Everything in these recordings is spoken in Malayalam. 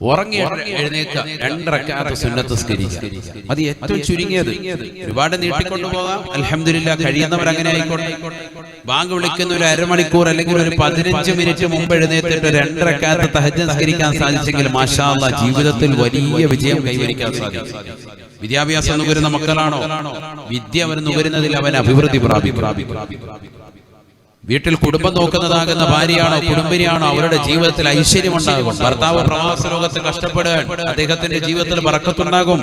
ഉറങ്ങി എഴുന്നേക്ക രണ്ടരക്കാറ് സുന്നത്ത് സ്കരിക്കുക അത് ഏറ്റവും ചുരുങ്ങിയത്. ഒരുപാട് നീട്ടിക്കൊണ്ടു പോകാം അലഹമില്ല കഴിയുന്നവർ അങ്ങനെ ആയിക്കോട്ടെ. ബാങ്ക് വിളിക്കുന്ന ഒരു അരമണിക്കൂർ അല്ലെങ്കിൽ ഒരു പതിനഞ്ച് മിനിറ്റ് മുമ്പ് എഴുന്നേറ്റിട്ട് രണ്ടരക്കാത്ത തഹജ സ്കരിക്കാൻ സാധിച്ചെങ്കിൽ മാഷാ അല്ലാ ജീവിതത്തിൽ വലിയ വിജയം കൈവരിക്കാൻ സാധിക്കും. വിദ്യാഭ്യാസം നുകരുന്ന മക്കളാണോ? വിദ്യ അവൻ നുകരുന്നതിൽ അവൻ അഭിവൃദ്ധി പ്രാപിക്കും. വീട്ടിൽ കുടുംബം നോക്കുന്നതാകുന്ന ഭാര്യയാണോ കുടുംബിനിയാണോ അവരുടെ ജീവിതത്തിൽ ഐശ്വര്യം ഉണ്ടാകും ഭർത്താവ് പ്രവാസ ലോകത്ത് കഷ്ടപ്പെടുകയാണ് അദ്ദേഹത്തിന്റെ ജീവിതത്തിൽ പറക്കത്തുണ്ടാകും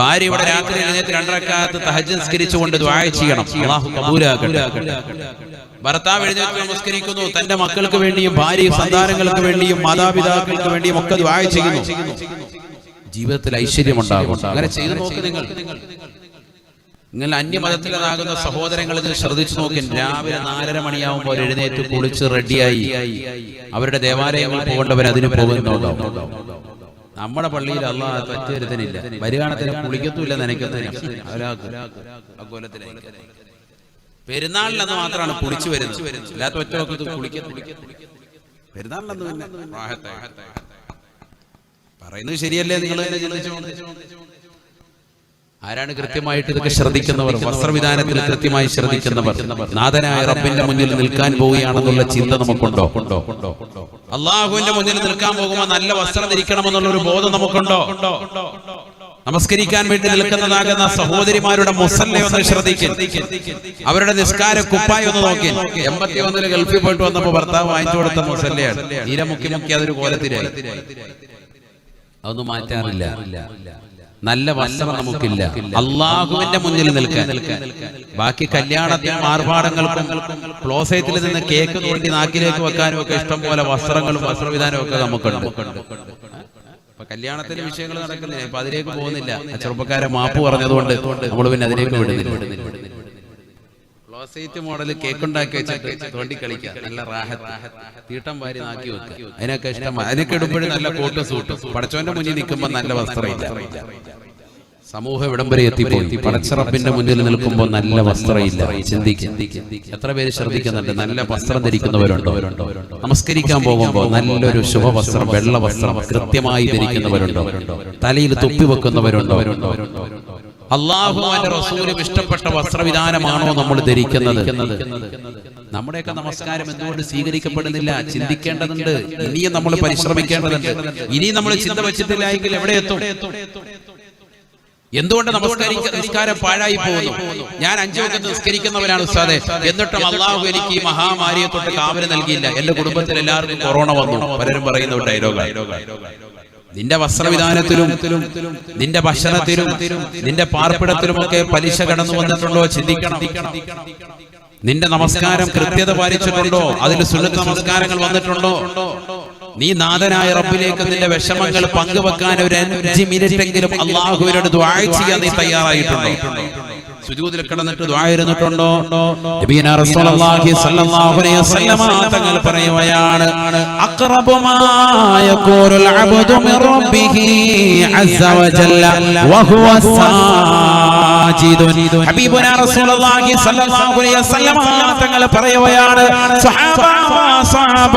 ഭാര്യ ഇവിടെ രാത്രി എഴുന്നേറ്റ് രണ്ടരക്കാലത്ത് തഹജസ്കരിച്ചുകൊണ്ട് ദ്വായ ചെയ്യണം. ഭർത്താവ് എഴുന്നേറ്റ് നമസ്കരിക്കുന്നു. തന്റെ മക്കൾക്ക് വേണ്ടിയും ഭാര്യ സന്താനങ്ങൾക്ക് വേണ്ടിയും മാതാപിതാക്കൾക്ക് വേണ്ടിയും ഒക്കെ ദ്വായ ചെയ്യുന്നു. ജീവിതത്തിൽ ഐശ്വര്യം ഉണ്ടാകും അങ്ങനെ ചെയ്തു നോക്ക് നിങ്ങൾ. നിങ്ങൾ അന്യമതത്തിലാകുന്ന സഹോദരങ്ങൾ ഇത് ശ്രദ്ധിച്ചു നോക്കി. രാവിലെ നാലര മണിയാവുമ്പോൾ എഴുന്നേറ്റ് കുളിച്ച് റെഡിയായി. അവരുടെ ദേവാലയങ്ങൾ പോകേണ്ടവർ അതിന് പോകുന്നുണ്ടോ? നമ്മുടെ പള്ളിയിൽ അല്ല പറ്റുവരുത്തനില്ല വരികാണത്തിന് കുളിക്കത്തുമില്ല നനയ്ക്കത്തില്ല പെരുന്നാളിലെന്ന് മാത്രമാണ് കുളിച്ചു വരുന്നത്. അല്ലാത്ത ഒറ്റ പെരുന്നാളിലന്ന് തന്നെ. പറയുന്നത് ശരിയല്ലേ നിങ്ങൾ? ചിന്തിച്ചു ആരാണ് കൃത്യമായിട്ട് ഇതൊക്കെ ശ്രദ്ധിക്കുന്നവർ? വസ്ത്രവിധാനത്തിൽ കൃത്യമായി ശ്രദ്ധിക്കുന്നവർ. നാഥനായ റബ്ബിന്റെ മുന്നിൽ നിൽക്കാൻ പോവുകയാണെന്നുള്ള ചിന്ത നമുക്കുണ്ടോ? അള്ളാഹുവിന്റെ മുന്നിൽ നിൽക്കാൻ പോകുമ്പോൾ നല്ല വസ്ത്രം ധരിക്കണമെന്നുള്ള ഒരു ബോധം നമുക്കുണ്ടോ? നമസ്കരിക്കാൻ വേണ്ടി നിൽക്കുന്നതാകുന്ന സഹോദരിമാരുടെ മുസല്ലെ ഒന്ന് ശ്രദ്ധിക്കും. അവരുടെ നിസ്കാര കുപ്പായി ഒന്ന് നോക്കി. എൺപത്തി ഒന്നിൽ ഗൾഫിൽ പോയിട്ട് വന്നപ്പോ ഭർത്താവ് വാങ്ങിച്ചു കൊടുത്ത മുസല്ലയാണ്. തീരെ മുക്കി മുക്കി അതൊരു കോലത്തിലായി അതൊന്നും മാറ്റാറില്ല. നല്ല വസ്ത്രം നമുക്കില്ല. അള്ളാഹുവിന്റെ മുന്നിൽ നിൽക്കാൻ. ബാക്കി കല്യാണത്തിനും ആർഭാടങ്ങൾക്കും ക്ലോസേറ്റിൽ നിന്ന് കേക്ക് തോണ്ടി നാക്കിലേക്ക് വെക്കാനും ഒക്കെ ഇഷ്ടം പോലെ വസ്ത്രങ്ങളും വസ്ത്രവിധാനവും ഒക്കെ നമുക്കുണ്ട്. അപ്പൊ കല്യാണത്തിന്റെ വിഷയങ്ങൾ നടക്കുന്നില്ല. അപ്പൊ അതിലേക്ക് പോകുന്നില്ല. ചെറുപ്പക്കാരെ മാപ്പ് പറഞ്ഞതുകൊണ്ട് നമ്മൾ പിന്നെ അതിലേക്ക് വിടുന്നില്ല. ക്ലോസേറ്റ് മോഡൽ കേക്ക് ഉണ്ടാക്കി വെച്ചിട്ട് തോണ്ടി കളിക്കാം. നല്ല റാഹത്ത്. തീട്ടം വാരി നാക്കി വെക്കുക അതിനൊക്കെ ഇഷ്ടം അതിനൊക്കെ ഇടുമ്പോഴും നല്ല കോട്ട് സൂട്ട്. പടച്ചവന്റെ മുന്നിൽ നിൽക്കുമ്പോൾ നല്ല വസ്ത്രമില്ല സമൂഹം ഇവിടം വരെ എത്തിപ്പോയി. പടച്ചറപ്പിന്റെ മുന്നിൽ നിൽക്കുമ്പോൾ നല്ല വസ്ത്രമില്ല ചിന്തിക്കും. എത്ര പേര് ശ്രദ്ധിക്കുന്നുണ്ട്? നല്ല വസ്ത്രം ധരിക്കുന്നവരുണ്ടോ? നമസ്കരിക്കാൻ പോകുമ്പോൾ നല്ലൊരു ശുഭവസ്ത്രം വെള്ള വസ്ത്രം കൃത്യമായി ധരിക്കുന്നവരുണ്ടോ? തലയിൽ തൊപ്പി വെക്കുന്നവരുണ്ടോ? അള്ളാഹുവിന്റെ റസൂലും ഇഷ്ടപ്പെട്ട വസ്ത്രവിധാനമാണോ നമ്മൾ ധരിക്കുന്നത്? നമ്മുടെയൊക്കെ നമസ്കാരം എന്തുകൊണ്ട് സ്വീകരിക്കപ്പെടുന്നില്ല? ചിന്തിക്കേണ്ടതുണ്ട്. ഇനിയും നമ്മൾ പരിശ്രമിക്കേണ്ടതുണ്ട്. ഇനി നമ്മൾ ചിന്ത വെച്ചിട്ടില്ല എങ്കിൽ എവിടെ എത്തും എന്തുകൊണ്ട് നമസ്കരിക്ക നിസ്കാരം പാഴായി പോകുന്നു? ഞാൻ അഞ്ചു വക്കത്ത് നിസ്കരിക്കുന്നവരാണ് ഉസ്താദെ. എന്നിട്ടും അള്ളാഹു എനിക്ക് ഈ മഹാമാരിയെ തൊട്ട് കാവൽ നൽകിയില്ല. എന്റെ കുടുംബത്തിൽ എല്ലാവർക്കും കൊറോണ വന്നു. പലരും പറയുന്ന ഒരു ഡയലോഗ് നിന്റെ വസ്ത്രവിധാനത്തിലും നിന്റെ ഭക്ഷണത്തിലും നിന്റെ പാർപ്പിടത്തിലുമൊക്കെ പലിശ കടന്നു വന്നിട്ടുണ്ടോ ചിന്തിക്കണം. നിന്റെ നമസ്കാരം കൃത്യത പാലിച്ചിട്ടുണ്ടോ അതിൽ സുന്നത്ത് നമസ്കാരങ്ങൾ വന്നിട്ടുണ്ടോ? നീ നാഥനായ റബ്ബിലേക്ക് നിന്റെ വിഷമങ്ങൾ പങ്കുവെക്കാൻ ഒരു അഞ്ച് മിനിറ്റെങ്കിലും അള്ളാഹുവിനോട് ദ്വാഴ ചെയ്യാൻ നീ തയ്യാറായിട്ടുണ്ടോ? സുജൂദിൽ കിടന്നിട്ട് ദ്വായിരുന്നിട്ടുണ്ടോ നബീന റസൂലുള്ളാഹി സ്വല്ലല്ലാഹു അലൈഹി വസല്ലമ തങ്ങൾ പറയുകയാണ് അഖറബു മാ യഖൂലുൽ അബ്ദു മിൻ റബ്ബിഹി അസ്സ വജല്ല വഹുവ സാജിദുൻ ഹബീബുന റസൂലുള്ളാഹി സ്വല്ലല്ലാഹു അലൈഹി വസല്ലം തങ്ങൾ പറയുകയാണ്. സ്വഹാബ സ്വഹാബ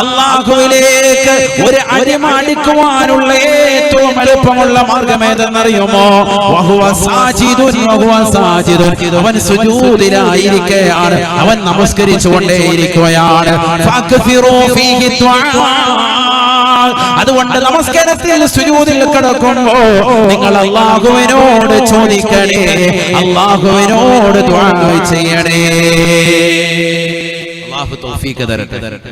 അല്ലാഹുവിലേക്ക് ഒരു അടിമ അടുക്കുവാനുള്ള ഏറ്റവും എളുപ്പമുള്ള മാർഗം ഏതെന്നറിയുമോ വഹുവ സാജിദുൻ വഹുവ സാജിദുൻ. അവൻ സുജൂദിലായിരിക്കുകയാണ് അവൻ നമസ്കരിച്ചുകൊണ്ടേയിരിക്കുകയാണ്. ഫക്ഫിറൂ ഫീഹി അതുകൊണ്ട് നമസ്കാരത്തിൽ സുജൂദിൽ കിടക്കുമ്പോ നിങ്ങൾ അള്ളാഹുവിനോട് ചോദിക്കണേ. അള്ളാഹുവിനോട് ചെയ്യണേ. അള്ളാഹു തരട്ടെ.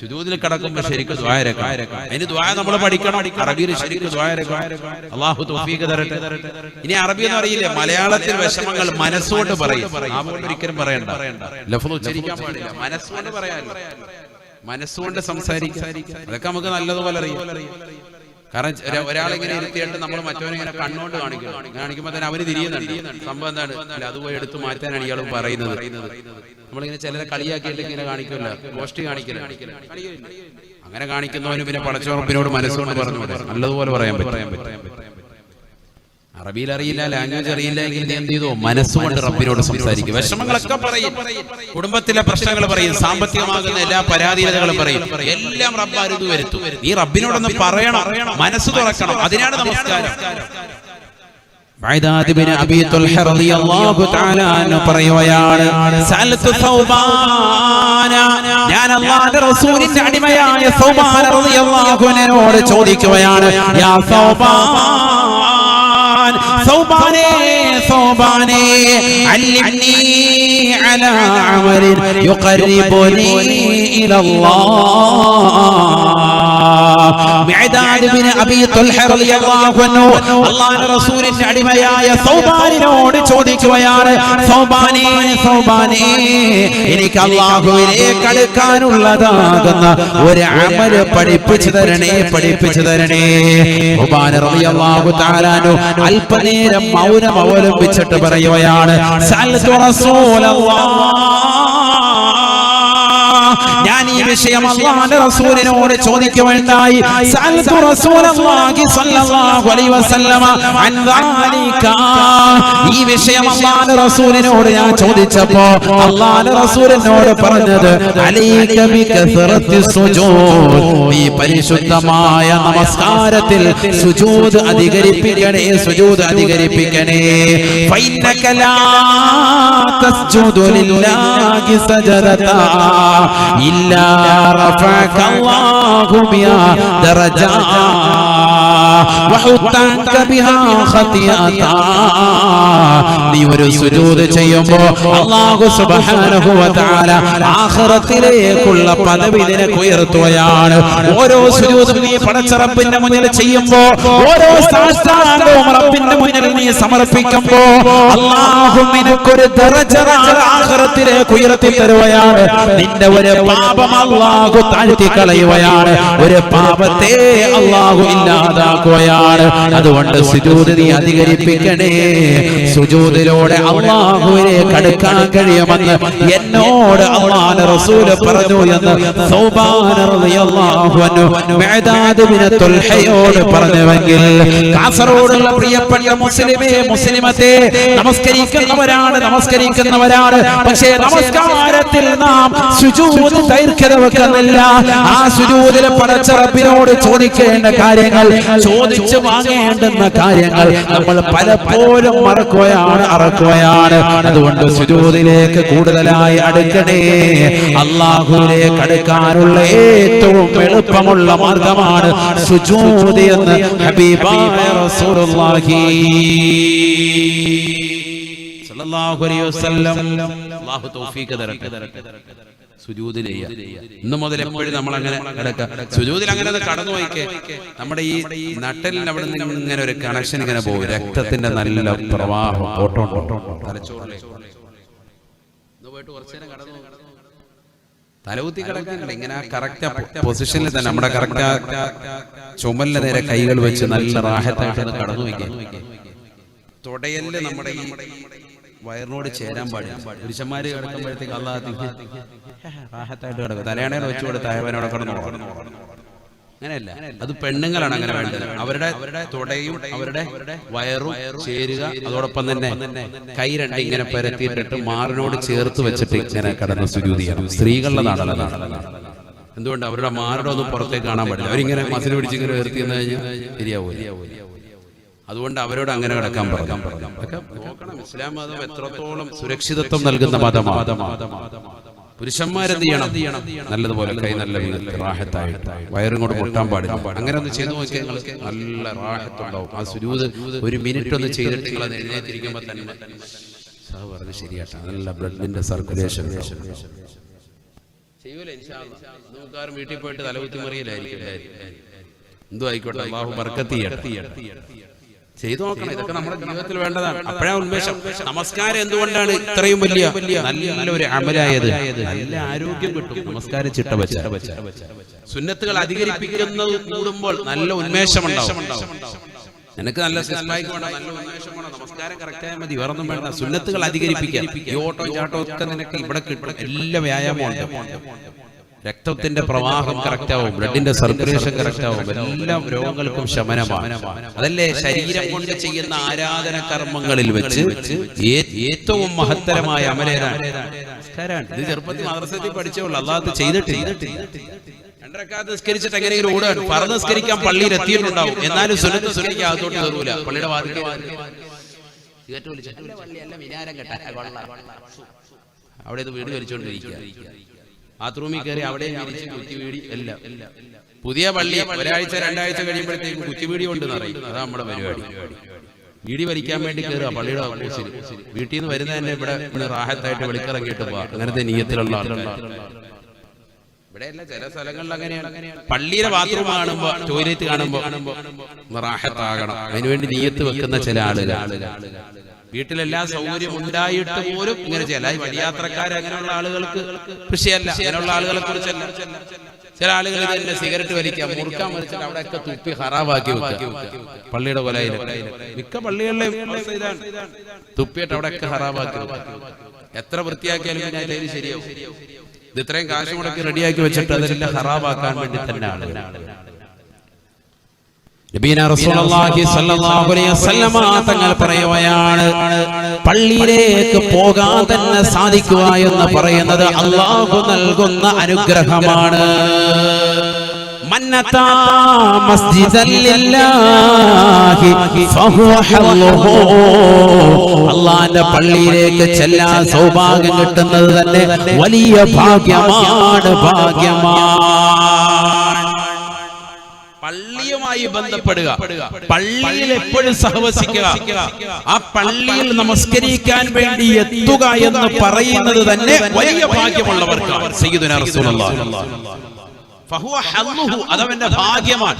സുജൂദിൽ കിടക്കുമ്പോൾ ശരിക്കും ദ്വാരക്കാം അതിന് ദ്വായ നമ്മൾ പഠിക്കണം. അറബിയിൽ ശരിക്കും ദ്വാരക്കാം അള്ളാഹു തൗഫീഖ് തരട്ടെ. ഇനി അറബി എന്ന് പറയില്ലേ? മലയാളത്തിൽ വിഷമങ്ങൾ മനസ്സുകൊണ്ട് പറയും. ഒരിക്കലും പറയണ്ട. ലഫ്ള് ഉച്ചരിക്കാൻ പാടില്ല. മനസ്സുകൊണ്ട് മനസ്സുകൊണ്ട് സംസാരിക്കാം. അതൊക്കെ നമുക്ക് നല്ലതുപോലെ അറിയാം. കാരണം ഒര- ഒരാളിങ്ങനെ ഇരുത്തിയിട്ട് നമ്മൾ മറ്റവനിങ്ങനെ കണ്ണുകൊണ്ട് കണ്ണുകൊണ്ട് കാണിക്കും കാണിക്കുമ്പോൾ തന്നെ അവർ തിരിയുന്നുണ്ട്. സംഭവം എന്താണ്? അല്ല അത് പോയി എടുത്ത് മാറ്റാനാണ് ഇയാൾ പറയുന്നത്. നമ്മളിങ്ങനെ ചിലരെ കളിയാക്കിയിട്ട് ഇങ്ങനെ കാണിക്കില്ല. പോസ്റ്റ് കാണിക്കില്ല. അങ്ങനെ കാണിക്കുന്നവന് പിന്നെ പടച്ചോറപ്പിനോട് മനസ്സുകൊണ്ട് പറഞ്ഞു നല്ലതുപോലെ പറയാൻ പറ്റും. അറബിയിൽ അറിയില്ല ലാംഗ്വേജ് അറിയില്ല എങ്കിൽ എന്ത് ചെയ്തു? മനസ്സുകൊണ്ട് റബ്ബിനോട് സംസാരിക്കും. വിഷമങ്ങളൊക്കെ പറയും. കുടുംബത്തിലെ പ്രശ്നങ്ങൾ പറയും സാമ്പത്തികമാകുന്ന എല്ലാ പരാധീനതകളും പറയും. എല്ലാം റബ്ബ് അരുത് വരുത്തും. ഈ റബ്ബിനോടൊന്ന് പറയണം. മനസ്സ് തുറക്കണം. അതിനാണ് നമസ്കാരം. ബഅദാദ് ബിൻ അബീ തുൽഹ റളിയല്ലാഹു തആല അൻഹു പറയുകയാണ്. സഅൽതു സൗബാന. ഞാൻ അല്ലാഹുവിന്റെ റസൂലിന്റെ അടിമയായ സൗബാന റളിയല്ലാഹു അൻഹുവിനോട് ചോദിക്കുകയാണ് യാ സൗബാനേ ثوباني ثوباني علمني على عمر يقربني إلى الله. റസൂലിന്റെ അടിമയായ സൗബാനിനോട് ചോദിക്കുകയാണ് സൗബാനേ സൗബാനേ എനിക്ക് അള്ളാഹുവിലേക്ക് അടുക്കാനുള്ളതാകുന്ന ഒരു അമൽ പഠിപ്പിച്ചു തരണേ പഠിപ്പിച്ചു തരണേ. തആല അൻഹു അല്പനേരം മൗനം അവലംബിച്ചിട്ട് പറയുകയാണ് സഅൽതു റസൂലല്ലാഹ്. ഞാൻ ഈ വിഷയം അള്ളാന്റെ റസൂലിനോട് ചോദിക്കുവാനായി സഅൽതു റസൂലല്ലാഹി സ്വല്ലല്ലാഹു അലൈഹി വസല്ലമ അൻ ദാലിക ഈ വിഷയം അള്ളാന്റെ റസൂലിനോട് ഞാൻ ചോദിച്ചപ്പോ അള്ളാന്റെ റസൂലിനോട് പറഞ്ഞത് അലൈക ബി ബികസറത്തി സുജൂദ്. ഈ പരിശുദ്ധമായ നമസ്കാരത്തിൽ സുജൂദ് അധികരിപ്പിക്കണേ സുജൂദ് അധികരിപ്പിക്കണേ. ഫൈനക ലാ തസ്ജുദു ലില്ലാഹി സജദത ഇല്ലാ رفعك الله بها درجات وحطك بها خطيئة നീ ഒരു സുജൂദ് ചെയ്യുമ്പോ അല്ലാഹു സുബ്ഹാനഹു വ തആല ആഖിറത്തിലേക്കുള്ള പദവി നിനക്ക് ഉയർത്തുകയാണ്. ഓരോ സുജൂദും നീ പടച്ചറപ്പിന്റെ മുന്നിൽ ചെയ്യുമ്പോ ഓരോ സാഷ്ടാംഗവും റബ്ബിന്റെ മുന്നിൽ നീ സമർപ്പിക്കുമ്പോ അല്ലാഹു നിനക്കൊരു ദറജ ആഖിറത്തിലേക്ക് ഉയർത്തി തരുകയാണ്. നിന്റെ ഒരു പാപം അല്ലാഹു താഴ്ത്തി കളയുകയാണ് ഒരു പാപത്തെ അല്ലാഹു ഇല്ലാതാക്കുകയാണ് അതുകൊണ്ട് സുജൂദ് നീ അധികരിപ്പിക്കണേ. സുജൂതിലൂടെ അള്ളാഹുവിനെ കടുക്കാൻ കഴിയുമെന്ന് എന്നോട് അള്ളാഹ് റസൂൽ പറഞ്ഞു എന്ന് തുൽഹയോട് പറഞ്ഞുവെങ്കിൽ കാസർഗോഡുള്ള പ്രിയപ്പെട്ട മുസ്ലിമേ മുസ്ലിമത്തെ നമസ്കരിക്കുന്നവരാണ് നമസ്കരിക്കുന്നവരാണ് പക്ഷേ നമസ്കാരത്തിൽ നാം സുജൂദ് ദൈർഘ്യത വെക്കുന്നില്ല. ആ സുജൂതിലെ പടച്ചറപ്പിനോട് ചോദിക്കേണ്ട കാര്യങ്ങൾ ചോദിച്ചു വാങ്ങേണ്ടുന്ന കാര്യങ്ങൾ നമ്മൾ പലപ്പോഴും മറക്കുകയാണ് അറക്കുകയാണ്. അതുകൊണ്ട് സുജൂദിലേക്ക് കൂടുതലായി അടുക്കണേ. അള്ളാഹുലേക്ക് അടുക്കാനുള്ള ഏറ്റവും എളുപ്പമുള്ള മാർഗമാണ് സുജൂതി എന്ന് ഹബീബായ റസൂലുള്ളാഹി സല്ലല്ലാഹു അലൈഹി വസല്ലം. അല്ലാഹു തൗഫീഖ് തരട്ടെ. ഇന്ന് മുതൽ എപ്പോഴും നമ്മൾ അങ്ങനെ കിടക്കുക. സുജൂതിൽ അങ്ങനെ കടന്നു വയ്ക്കേ നമ്മുടെ ഈ നട്ടലിന് അവിടെ നിന്ന് ഇങ്ങനെ ഒരു കണക്ഷൻ ഇങ്ങനെ പോകും രക്തത്തിന്റെ നല്ല പ്രവാഹം ഓട്ടോ തലച്ചോറിലെ പോയിട്ട് കുറച്ചേരം കടന്നു. തലകുത്തി കിടക്കാനില്ല ഇങ്ങനെ കറക്റ്റ് പൊസിഷനിൽ തന്നെ നമ്മുടെ കറക്റ്റ് ചുമലിന് നേരെ കൈകൾ വെച്ച് നല്ല റാഹത്തായിട്ട് കടന്നു വയ്ക്കുക തുടയൽ നമ്മുടെ ഈ വയറിനോട് ചേരാൻ പാടില്ല. പുരുഷന്മാര് കിടക്കുമ്പോഴത്തേക്ക് അള്ളാഹ് റാഹത്തായിട്ട് കിടക്കും. തലയാണേനെ വെച്ചു കൊടുത്ത് അയവനോടെ കിടന്നു അങ്ങനെയല്ല. അത് പെണ്ണുങ്ങളാണ് അങ്ങനെ വേണ്ടത്. അവരുടെ അവരുടെ തുടയും അവരുടെ വയറും ചേരുക. അതോടൊപ്പം തന്നെ കൈ രണ്ട് ഇങ്ങനെ പരത്തിയിട്ടിട്ട് മാറിനോട് ചേർത്ത് വെച്ചിട്ട് ഇങ്ങനെ കടന്ന് സുജൂതി ചെയ്യണം. സ്ത്രീകളുടെ നാടല്ല എന്തുകൊണ്ട്? അവരുടെ മാരുടെ ഒന്നും പുറത്തേക്ക് കാണാൻ പാടില്ല. അവരിങ്ങനെ മസിൽ പിടിച്ചിങ്ങനെ ഉയർത്തി കഴിഞ്ഞാൽ ശരിയാവൂല. അതുകൊണ്ട് അവരോട് അങ്ങനെ കിടക്കാൻ പറഞ്ഞു. നോക്കണം. ഇസ്ലാം മതം എത്രത്തോളം സുരക്ഷിതത്വം നൽകുന്ന മതമാണ്. പുരുഷന്മാരെന്ത് ചെയ്യണം? നല്ലതുപോലെ കൈ നല്ല റാഹത്തായിട്ട് വയറും കൊണ്ട് പൊട്ടാൻ പാടില്ല. അങ്ങനെ ഒന്ന് ചെയ്തു നോക്കിയാൽ നിങ്ങൾക്ക് നല്ല റാഹത്തുണ്ടാവും. ആ സുരൂത് ഒരു മിനിറ്റ് ഒന്ന് ചെയ്തിട്ട് നിങ്ങൾ അത് എഴുന്നേറ്റിരിക്കുമ്പോൾ തന്നെ സാഹ് പറഞ്ഞ് ശരിയാട്ടാ. നല്ല ബ്ലഡിന്റെ സർക്കുലേഷൻ ചെയ്യൂലേ നമുക്കാരും വീട്ടിൽ പോയിട്ട് തലകുത്തി മറിയില്ലായിരിക്കും എന്തോ ആയിക്കോട്ടെ. ബാഹു ബർക്കത്ത് ചെയ്തു നോക്കണം. ഇതൊക്കെ നമ്മുടെ ജീവിതത്തിൽ വേണ്ടതാണ്. അപ്പോഴാ ഉന്മേഷം. നമസ്കാരം എന്തുകൊണ്ടാണ് ഇത്രയും വലിയ നല്ലൊരു അമലായത്? നല്ല ആരോഗ്യം കിട്ടും. നമസ്കാരം ചിട്ട വെച്ച. സുന്നത്തുകൾ അധികരിപ്പിക്കുന്നത് കൂടുമ്പോൾ നല്ല ഉന്മേഷം ഉണ്ടാവും നിനക്ക് നല്ല നമസ്കാരം കറക്റ്റ് ആയാൽ മതി. വേറൊന്നും വേണ്ട. സുന്നത്തുകൾ അധികരിപ്പിക്കാൻ ഈ ഓട്ടോ ചാട്ടോ ഒക്കെ നിനക്ക് ഇവിടെ കിട്ടും. എല്ലാ വ്യായാമവും ഉണ്ട്. രക്തത്തിന്റെ പ്രവാഹം കറക്റ്റ് ആവും ബ്ലഡിന്റെ സർക്കുലേഷൻ കറക്റ്റ് ആവും എല്ലാ രോഗങ്ങൾക്കും ശമനമാണ്. അതല്ലേ ശരീരം കൊണ്ട് ചെയ്യുന്ന ആരാധന കർമ്മങ്ങളിൽ വെച്ച് ഏറ്റവും മഹത്തരമായ അമലേതാണ്. ഇത് ചെറുപ്പത്തിൽ മദ്രസത്തിൽ പഠിച്ചോളൂ അല്ലാതെ ചെയ്തിട്ടില്ല. രണ്ടരക്കാലത്ത് നിസ്കരിച്ചിട്ട് എങ്ങനെയെങ്കിലും ഓടാൻ പറ നിസ്കരിക്കാൻ പള്ളിയിൽ എത്തിയിട്ടുണ്ടാവും. എന്നാലും സുനത്ത് സുനയ്ക്ക് അകത്തോട്ട് കയറൂല പള്ളിയുടെ വാതിൽ അവിടെ ഇത് വീട് വലിച്ചുകൊണ്ടിരിക്കുക ബാത്റൂമിൽ കയറി അവിടെ വിരിച്ച് കുറ്റിവീടി എല്ലാം. പുതിയ പള്ളി ഒരാഴ്ച രണ്ടാഴ്ച കഴിയുമ്പോഴത്തേക്കും കുറ്റിവീടി കൊണ്ട് നിറയും അതാ നമ്മുടെ പരിപാടി. വീടി വലിക്കാൻ വേണ്ടി കയറുക പള്ളിയുടെ ഓഫീസിൽ വീട്ടിൽ നിന്ന് വരുന്ന തന്നെ ഇവിടെ ഇവിടെ റാഹത്തായിട്ട് വെളിക്കിറങ്ങിയിട്ട് പോവാ അങ്ങനത്തെ നീയത്തിലുള്ള ഇവിടെ ഇവിടെയല്ല ചില സ്ഥലങ്ങളിൽ അങ്ങനെയാണ്. പള്ളിയിലെ ബാത്റൂം കാണുമ്പോ ടോയ്ലറ്റ് കാണുമ്പോ റാഹത്താകണം. അതിനുവേണ്ടി നീയത്ത് വെക്കുന്ന ചില ആളുകൾ. വീട്ടിലെല്ലാ സൗകര്യം ഉണ്ടായിട്ട് പോലും ഇങ്ങനെ ചില വഴിയാത്രക്കാർ അങ്ങനെയുള്ള ആളുകൾക്ക് കൃഷിയല്ല അങ്ങനെയുള്ള ആളുകളെ കുറിച്ചല്ല. ചില ആളുകൾ ഇതിന്റെ സിഗരറ്റ് വലിക്കാം മുറുക്കാൻ വലിച്ചിട്ട് അവിടെയൊക്കെ തുപ്പി ഹറാവാക്കി പള്ളിയുടെ കൊലയിൽ മിക്ക പള്ളികളിലെയും അവസ്ഥ ഇതാണ്. തുപ്പിയിട്ട് അവിടെയൊക്കെ ഹറാവാക്കി എത്ര വൃത്തിയാക്കിയാലും പിന്നെ അതിൽ ശരിയാവും. ഇത് ഇത്രയും കാശ് മുടക്കി റെഡിയാക്കി വെച്ചിട്ട് അതെല്ലാം ഹറാവാക്കാൻ വേണ്ടി തന്നെ ആളുകൾ നബീന റസൂലുള്ളാഹി സ്വല്ലല്ലാഹു അലൈഹി വസല്ലമ തങ്ങൾ പള്ളിയിലേക്ക് പോകാൻ തന്നെ സാധിക്കുക എന്ന് പറയുന്നത് അള്ളാഹു നൽകുന്ന അനുഗ്രഹമാണ്. അള്ളാന്റെ പള്ളിയിലേക്ക് ചെല്ലാൻ സൗഭാഗ്യം കിട്ടുന്നത് തന്നെ വലിയ ഭാഗ്യമാണ് ഭാഗ്യമാണ് പള്ളിയുമായി ബന്ധപ്പെടുക. പള്ളിയിൽ എപ്പോഴും സഹവസിക്കുക. ആ പള്ളിയിൽ നമസ്കരിക്കാൻ വേണ്ടി എത്തുക എന്ന് പറയുന്നത് തന്നെ വലിയ ഹല്ലുഹു അതവന്റെ ഭാഗ്യമാണ്.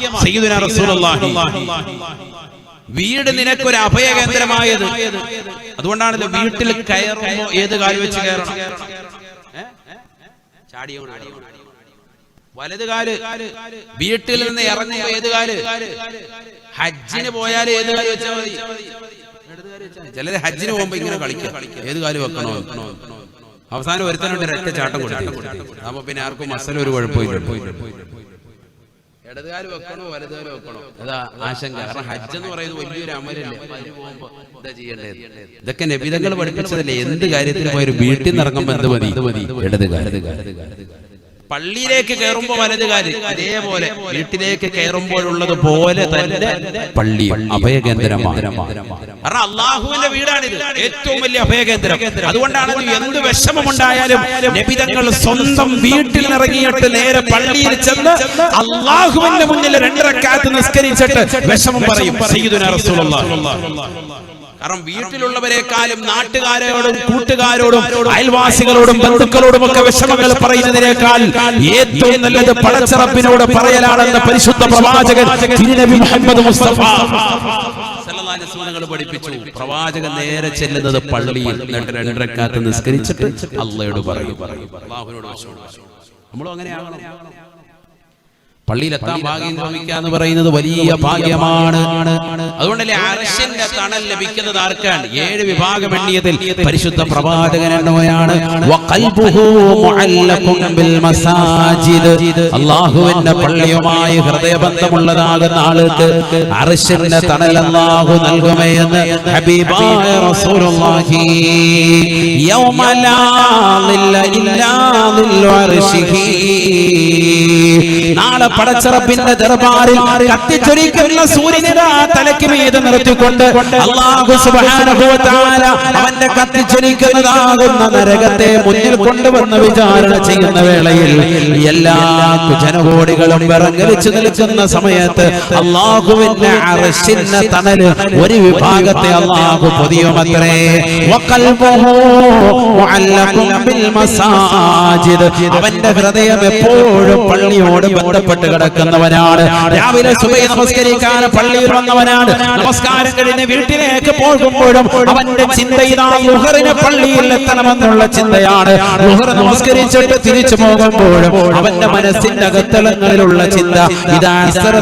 വീട് നിനക്കൊരു അഭയകേന്ദ്രമായത്. അതുകൊണ്ടാണ് വീട്ടിൽ കയറുമ്പോ ഏത് കാര്യം വെച്ച് കയറണം? ചാടിയോ ചാടിയോ വലത് കാൽ. വീട്ടിൽ നിന്ന് ഇറങ്ങി ഏത് കാൽ? ഹജ്ജിന് പോയാൽ ഏത് കാൽ വെച്ചാൽ മതി? ചിലര് ഹജ്ജിന് പോകുമ്പോ ഇങ്ങനെ കളിക്കും. ഏത് കാൽ വെക്കണോ? അവസാനം ഒരുത്തനുണ്ട് ഒരൊറ്റ ചാട്ടം കൊടുത്തു. അപ്പൊ പിന്നെ ആർക്കും മസല ഒരു കുഴപ്പമില്ല ഇടതുകാൽ വെക്കണോ? വലതുകാൽ വെക്കണോ? അതാ ആശങ്ക. കാരണം ഹജ്ജ് എന്ന് പറയുന്നത് വലിയൊരു അമലല്ലേ? അതിന് പോകുമ്പോ എന്താ ചെയ്യേണ്ടത്? ഇതൊക്കെ നബിതങ്ങൾ പഠിപ്പിച്ചതല്ലേ? എന്ത് കാര്യത്തിന് പോയൊരു വീട്ടിൽ നിന്ന് ഇറങ്ങുമ്പോ എന്ത് മതി? ഇടതുകാൽ പള്ളിയിലേക്ക് കയറുമ്പോ വലതുകാൽ അതേപോലെ വീട്ടിലേക്ക് കയറുമ്പോഴുള്ളത് പോലെ തന്നെ പള്ളി. അഭയകേന്ദ്രമാണ്. കാരണം അള്ളാഹുവിന്റെ വീടാണിത് ഏറ്റവും വലിയ അഭയകേന്ദ്രം. അതുകൊണ്ടാണ് എന്ത് വിഷമമുണ്ടായാലും നബിതങ്ങൾ സ്വന്തം വീട്ടിൽ ഇറങ്ങിയിട്ട് നേരെ പള്ളിയിൽ ചെന്ന് അള്ളാഹുവിന്റെ മുന്നിൽ രണ്ടരക്കാലത്ത് നിസ്കരിച്ചിട്ട് വിഷമം പറയും. കാരണം വീട്ടിലുള്ളവരെക്കാളും നാട്ടുകാരോടും കൂട്ടുകാരോടും അയൽവാസികളോടും ബന്ധുക്കളോടും ഒക്കെ വിഷമങ്ങൾ പറയുന്നതിനേക്കാൾ ഏറ്റവും നല്ലത് പടച്ചറപ്പിനോട് പറയലാണെന്ന് പരിശുദ്ധ പ്രവാചകൻ തിരുനബി മുഹമ്മദ് മുസ്തഫ. സല്ലല്ലാഹു അലൈഹി വസല്ലം പഠിപ്പിച്ചു. പ്രവാചകൻ നേരെ ചെല്ലുന്നത് പള്ളിയിൽ എന്നിട്ട് രണ്ടരക്കാത്ത് നിസ്കരിച്ചിട്ട് അള്ളയോട് പറയും. നമ്മളും അങ്ങനെയാകണം പള്ളിയിലെത്താൻ ഭാഗ്യം ലഭിക്കുക എന്ന് പറയുന്നത് വലിയ ഭാഗ്യമാണ്. അതുകൊണ്ടല്ലേ അർശന്റെ തണൽ ലഭിക്കുന്നത് ആർക്കാണ്? ഏഴ് വിഭാഗം എണ്ണിയതിൽ പരിശുദ്ധ പ്രവാചകൻ എണ്ണോയാണ് അള്ളാഹുവിന്റെ പള്ളിയുമായി ഹൃദയബന്ധമുള്ളതാകുന്ന ആൾക്ക് അർശന്റെ തണൽ അള്ളാഹു നൽകുമേ എന്ന് ഹബീബായ റസൂലുള്ളാഹി ഇല്ലാ നാളെ പടച്ചറപ്പിന്റെ ദർബാറിൽ കത്തിച്ചൊരിക്കുന്ന സൂര്യനെ തലയ്ക്ക് മീതെ നിർത്തിക്കൊണ്ട് അള്ളാഹു സുബ്ഹാനഹു വ തആല അവന്റെ കത്തിച്ചൊരിക്കുന്നതാകുന്ന നരകത്തെ മുന്നിൽ കൊണ്ടുവന്ന് വിചാരണ ചെയ്യുന്ന വേളയിൽ എല്ലാ ജനകോടികളും വിറങ്ങലിച്ചു നിൽക്കുന്ന സമയത്ത് അള്ളാഹുവിന്റെ അറശിന്റെ തണൽ ഒരു വിഭാഗത്തെ അള്ളാഹു പൊതിയുമത്രേ. അവന്റെ ഹൃദയം എപ്പോഴും പള്ളിയോട് ബന്ധപ്പെട്ട് പെട്ട് കിടക്കുന്നവനാണ് രാവിലെ സുബൈ നമസ്കരിക്കാൻ പള്ളിയിൽ വന്നവനാണ്. നമസ്കാരം കഴിഞ്ഞ് വീട്ടിലേക്ക് പോകുമ്പോഴും അവന്റെ ചിന്ത പള്ളിയിൽ എത്തണമെന്നുള്ള ചിന്തയാണ്. നമസ്കരിച്ചിട്ട് തിരിച്ചു പോകുമ്പോഴും അവന്റെ മനസ്സിന്റെ അകത്തളങ്ങളിലുള്ള ചിന്ത ഇതാ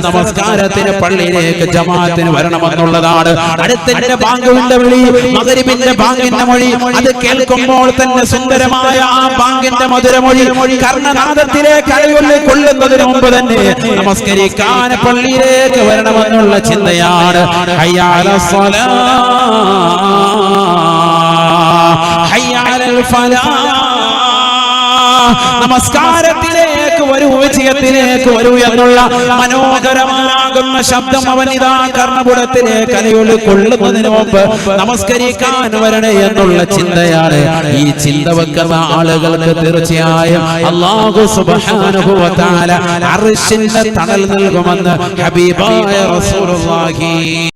നമസ്കാരത്തിന് പള്ളിയിലേക്ക് ജമാഅത്തിന് വരണമെന്നുള്ളതാണ്. അടുത്തിന്റെ ബാങ്കുവിന്റെ വിളി മകരിമിന്റെ ബാങ്കിന്റെ മൊഴി അത് കേൾക്കുമ്പോൾ തന്നെ സുന്ദരമായ ആ ബാങ്കിന്റെ മധുരമൊഴി കർണനാഥത്തിലേക്ക് അഴയൊല്ലി കൊള്ളുന്നതിന് മുമ്പ് തന്നെ നമസ്കരിക്കാൻ പള്ളിയിലേക്ക് വരണമെന്നുള്ള ചിന്തയാണ്. നമസ്കാരത്തിലേക്ക് വരൂ വിജയത്തിലേക്ക് വരൂ എന്നുള്ള മനോഹരമാകുന്ന ശബ്ദം അവൻ ഇതാ കർണപുടത്തിലേക്ക് കൊള്ളുന്നതിന് മുമ്പ് നമസ്കരിക്കാൻ വരണേ എന്നുള്ള ചിന്തയാണ്. ഈ ചിന്ത വെക്കുന്ന ആളുകൾക്ക് തീർച്ചയായും അള്ളാഹു സുബാനുഭവത്താല അറിശിന്റെ തണൽ നൽകുമെന്ന് ഹബീബായ റസൂലുള്ളാഹി